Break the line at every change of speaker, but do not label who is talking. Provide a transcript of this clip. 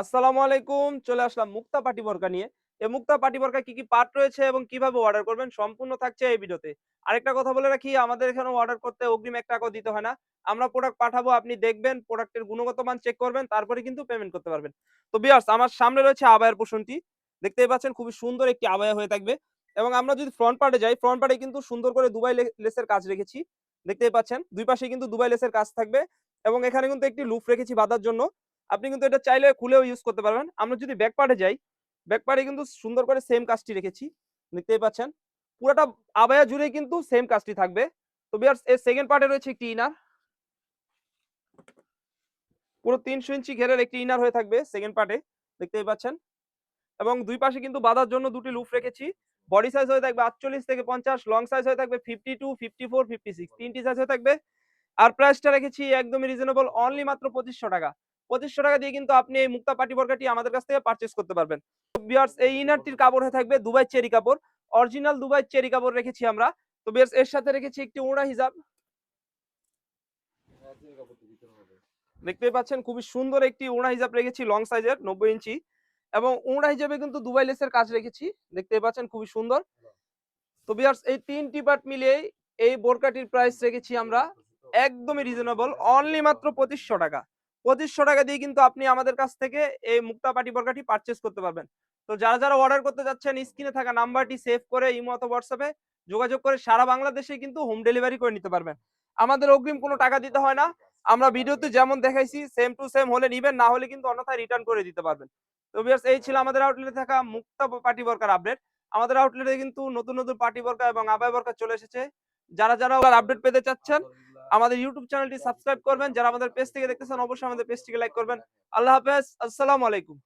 আসসালামু আলাইকুম। চলে আসলাম মুক্তা পাটি বরকা নিয়ে। এই মুক্তা পাটি বরকা কি কি পার্ট রয়েছে এবং কীভাবে অর্ডার করবেন সম্পূর্ণ থাকছে এই ভিডিওতে। আরেকটা কথা বলে রাখি, আমাদের এখানে অর্ডার করতে অগ্রিম এক টাকাও দিতে হয় না। আমরা প্রোডাক্ট পাঠাবো, আপনি দেখবেন প্রোডাক্টের গুণগত মান চেক করবেন, তারপরে কিন্তু পেমেন্ট করতে পারবেন। তো বিয়ার্স আমার সামনে রয়েছে আবায়ের পোষণটি। দেখতেই পাচ্ছেন খুবই সুন্দর একটি আবায়া হয়ে থাকবে। এবং আমরা যদি ফ্রন্ট পার্টে যাই ফ্রন্ট পার্টে কিন্তু সুন্দর করে দুবাই লেসের কাজ রেখেছি। দেখতেই পাচ্ছেন, দুই পাশে কিন্তু দুবাই লেসের কাজ থাকবে। এবং এখানে কিন্তু একটি লুপ রেখেছি বাঁধার জন্য। আপনি কিন্তু এটা চাইলে খুলেও ইউজ করতে পারবেন। আমরা যদি ব্যাক পার্টে যাই ব্যাক পার্টে কিন্তু সুন্দর করে সেম কাজটি রেখেছি। দেখতেই পাচ্ছেন? পুরোটা আবায়া জুড়ে কিন্তু সেম কাজটি থাকবে। তো বিয়ার্স এর সেকেন্ড পার্টে রয়েছে একটি ইনার পুরো তিনশো ইঞ্চি ঘেরের একটি ইনার হয়ে থাকবে সেকেন্ড পার্টে দেখতেই পাচ্ছেন? এবং দুই পাশে কিন্তু বাঁধার জন্য দুটি লুপ রেখেছি। বডি সাইজ হয়ে থাকবে আটচল্লিশ থেকে পঞ্চাশ লং সাইজ হয়ে থাকবে fifty two fifty four fifty six তিনটি সাইজ হয়ে থাকবে। আর প্রাইসটা রেখেছি একদমই রিজনেবল অনলি মাত্র পঁচিশশো টাকা। পঁচিশশো টাকা দিয়ে কিন্তু আপনি এই মুক্তা পাটি বর্গাটি আমাদের কাছ থেকে পারচেস করতে পারবেন। এই ইনারটির কাপড় হয়ে থাকবে দুবাই চেরি কাপড়। অরিজিনাল দুবাই চেরি কাপড় রেখেছি আমরা। তো বিয়ার্স এর সাথে রেখেছি একটি ওড়া হিসাব দেখতে পাচ্ছেন, খুবই সুন্দর একটি ওড়া হিসাব রেখেছি লং সাইজের নব্বই ইঞ্চি। এবং ওড়া হিসাবে কিন্তু দুবাই লেসের কাজ রেখেছি। দেখতে পাচ্ছেন, খুবই সুন্দর। তো বিয়ার্স এই তিনটি পার্ট মিলিয়ে এই বোরকাটির প্রাইস রেখেছি আমরা। একদমই রিজনেবল অনলি মাত্র পঁচিশশো টাকা। পঁচিশশো টাকা দিয়ে কিন্তু আপনি আমাদের কাছ থেকে এই মুক্তা পাটি বর্গাটি পারচেস করতে পারবেন। তো যারা যারা অর্ডার করতে যাচ্ছেন স্ক্রিনে থাকা নাম্বারটি সেভ করে ইমো অথবা হোয়াটসঅ্যাপে যোগাযোগ করে সারা বাংলাদেশে কিন্তু হোম ডেলিভারি করে নিতে পারবেন। আমাদের অগ্রিম কোনো টাকা দিতে হয় না। আমরা ভিডিওতে যেমন দেখাইছি সেম টু সেম হলে নিবেন, না হলে কিন্তু অন্যথায় রিটার্ন করে দিতে পারবেন। তো বিয়ার্স এই ছিল আমাদের আউটলেটে থাকা মুক্তা পাটি বর্কার আপডেট আমাদের আউটলেটে কিন্তু নতুন নতুন পাটি বর্কা এবং আবাই বর্কা চলে এসেছে। যারা যারা আপডেট পেতে চাচ্ছেন আমাদের ইউটিউব চ্যানেলটি সাবস্ক্রাইব করবেন। যারা আমাদের পেজ থেকে দেখতেছেন, অবশ্যই আমাদের পেজটিকে লাইক করবেন। আল্লাহ হাফেজ। আসসালামু আলাইকুম।